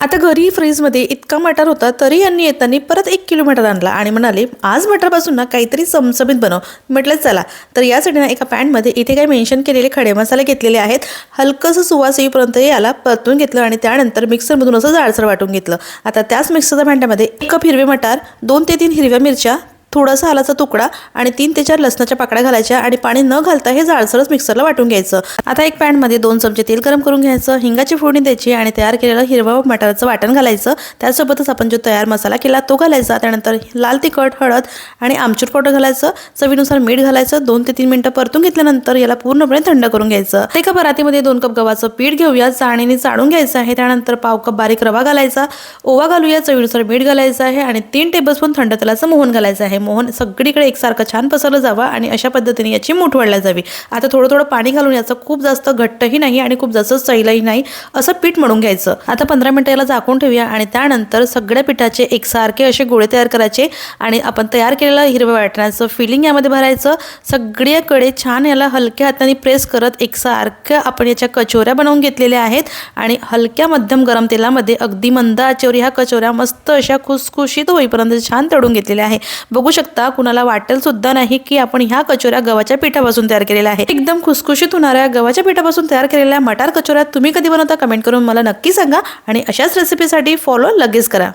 आता घरी फ्रीजमध्ये इतका मटार होता तरी यांनी येताना परत एक किलो मटार आणला आणि म्हणाले आज मटारपासून ना काहीतरी चमचमीत बनव. म्हटलं चला. तर यासाठी ना एका पॅनमध्ये इथे काही मेन्शन केलेले खडे मसाले घेतलेले आहेत. हलकंसं सुवास येईपर्यंत याला परतून घेतलं आणि त्यानंतर मिक्सरमधून असं जाडसर वाटून घेतलं. आता त्याच मिक्सरच्या भांड्यामध्ये एक कप हिरवे मटार दोन ते तीन हिरव्या मिरच्या थोडासा आलाचा तुकडा आणि तीन ते चार लसणाच्या पाकळ्या घालायच्या आणि पाणी न घालता हे जाळसरच मिक्सरला वाटून घ्यायचं. आता एक पॅनमध्ये दोन चमचे तेल गरम करून घ्यायचं हिंगाची फोडणी द्यायची आणि तयार केलेलं हिरवा मटाराचं वाटण घालायचं. त्यासोबतच आपण जो तयार मसाला केला तो घालायचा. त्यानंतर लाल तिखट हळद आणि आमचूर पावडर घालायचं. चवीनुसार मीठ घालायचं. दोन ते तीन मिनिटं परतून घेतल्यानंतर याला पूर्णपणे थंड करून घ्यायचं. एका परातीमध्ये दोन कप गव्हाचं पीठ घेऊया. चाळणीने चाळून घ्यायचं आहे. त्यानंतर पाव कप बारीक रवा घालायचा. ओवा घालूया. चवीनुसार मीठ घालायचं आहे आणि तीन टेबलस्पून थंड तेलाचं मोहन घालायचं आहे. मोहन सगळीकडे एकसारखं छान पसरलं जावं आणि अशा पद्धतीने याची मूठ वाढल्या जावी. आता थोडं थोडं पाणी घालून याचं खूप जास्त घट्टही नाही आणि खूप जास्त सैलही नाही असं पीठ म्हणून घ्यायचं. आता पंधरा मिनिटं याला झाकून ठेवूया आणि त्यानंतर सगळ्या पिठाचे एकसारखे असे गोळे तयार करायचे आणि आपण तयार केलेलं हिरव्या वाटण्याचं फिलिंग यामध्ये भरायचं. सगळ्याकडे छान याला हलक्या हाताने प्रेस करत एकसारख्या आपण याच्या कचोऱ्या बनवून घेतलेल्या आहेत आणि हलक्या मध्यम गरम तेलामध्ये अगदी मंद आचेवर ह्या कचोऱ्या मस्त अशा खुसखुशीत होईपर्यंत छान तळून घेतलेल्या आहे. बघू बघू शकता कुणाला वाटेल सुद्धा नाही की आपण ह्या कचोऱ्या गव्हाच्या पिठापासून तयार केलेल्या आहे एकदम खुसखुशीत होणाऱ्या गव्हाच्या पिठापासून तयार केलेल्या मटार कचोऱ्या तुम्ही कधी बनवता कमेंट करून मला नक्की सांगा आणि अशाच रेसिपीसाठी फॉलो लगेच करा.